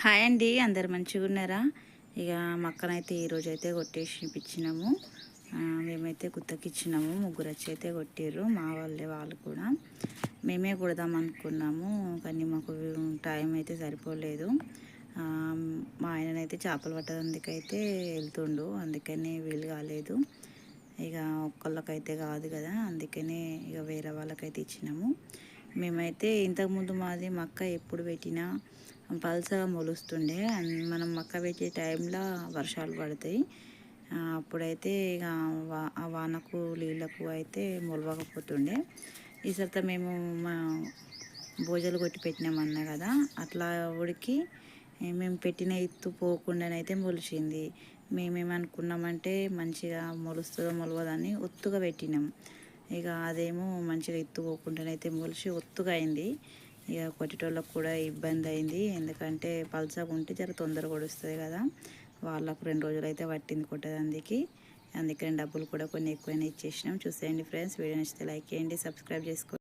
Hi అండి అందరు మంచిగా ఉన్నారా? ఇక మక్కనైతే ఈరోజు అయితే కొట్టేసి ఇప్పించినాము మేమైతే గుత్తకిచ్చినాము ముగ్గురు వచ్చి అయితే కొట్టిర్రు మా వాళ్ళే వాళ్ళు కూడా. మేమే కొడదాం అనుకున్నాము కానీ మాకు టైం అయితే సరిపోలేదు మా ఆయననైతే చేపలు పట్టడానికి వెళ్తుండు అందుకని వీలు కాలేదు. ఇక ఒక్కళ్ళకైతే కాదు కదా అందుకనే ఇక వేరే వాళ్ళకైతే ఇచ్చినాము. మేమైతే ఇంతకుముందు మాది మక్క ఎప్పుడు పెట్టినా పల్సగా మొలుస్తుండే. మనం మక్క పెట్టే టైంలో వర్షాలు పడతాయి. అప్పుడైతే ఇక వా- ఆ వానకు నీళ్ళకు అయితే మొలవకపోతుండే. ఈసారి మేము మా భోజలు కొట్టి పెట్టినామన్నా కదా అట్లా ఉడికి మేము పెట్టిన ఎత్తు పోకుండానైతే మొలిచింది. మేమేమనుకున్నామంటే మంచిగా మొలుస్తుందో మొలవదని ఒత్తుగా పెట్టినాం. ఇక అదేమో మంచిగా ఎత్తుకోకుండా అయితే మొలిచి ఒత్తుగా అయింది. ఇక కొట్టేటోళ్ళకు కూడా ఇబ్బంది అయింది. ఎందుకంటే పల్సగా ఉంటే జర తొందరగా వస్తుంది కదా. వాళ్ళకు రెండు రోజులు అయితే పట్టింది అందుకే అందుకని డబ్బులు కూడా కొన్ని ఎక్కువైనా ఇచ్చేసినాం. చూసేయండి ఫ్రెండ్స్. వీడియో నచ్చితే లైక్ చేయండి సబ్స్క్రైబ్ చేసుకోండి